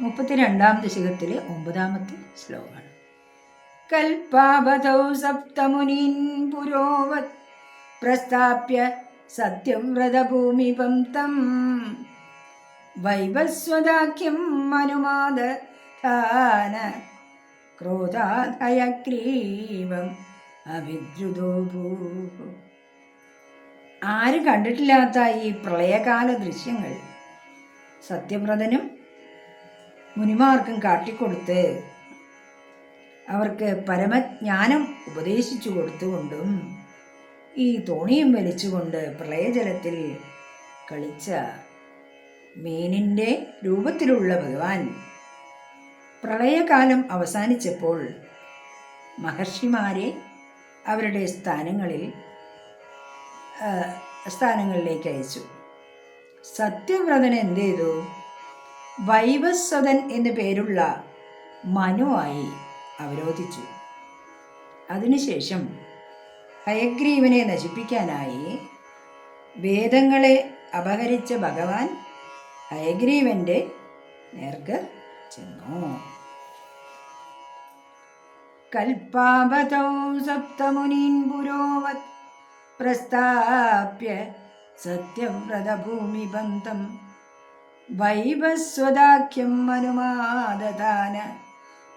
മുപ്പത്തിരണ്ടാം ദശകത്തിലെ ഒമ്പതാമത്തെ ശ്ലോകമാണ്. കൽപ്പാവതൗ സപ്തമുനീൻ പുരോവത് പ്രസ്ഥാപ്യ സത്യവ്രതഭൂമിപം തം വൈവസ്വദാഖ്യം ഭൂ ആരും കണ്ടിട്ടില്ലാത്ത ഈ പ്രളയകാല ദൃശ്യങ്ങൾ? സത്യവ്രതനും മുനിമാർക്കും കാട്ടിക്കൊടുത്ത് അവർക്ക് പരമജ്ഞാനം ഉപദേശിച്ചു കൊടുത്തുകൊണ്ടും ഈ തോണിയും വലിച്ചുകൊണ്ട് പ്രളയജലത്തിൽ കളിച്ച മീനിന്റെ രൂപത്തിലുള്ള ഭഗവാൻ പ്രളയകാലം അവസാനിച്ചപ്പോൾ മഹർഷിമാരെ അവരുടെ സ്ഥാനങ്ങളിൽ സ്ഥാനങ്ങളിലേക്ക് അയച്ചു. സത്യവ്രതൻ എന്ത് ചെയ്തു? വൈവസ്വതൻ എന്നു പേരുള്ള മനുവായി അവരോധിച്ചു. അതിനുശേഷം ഹയഗ്രീവനെ നശിപ്പിക്കാനായി വേദങ്ങളെ അപഹരിച്ച ഭഗവാൻ ഹയഗ്രീവന്റെ നേർക്ക് ചെന്നു. കൽപ്പാവതൗ സപ്തമുനീൻ പുരോവത് പ്രസ്ഥാപ്യ സത്യവ്രതഭൂമിബന്ധം വൈവസ്വദാഖ്യം അനുമാദദാന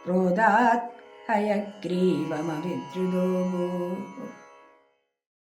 ക്രോധാത് ഹയഗ്രീവമവിദ്രുതോ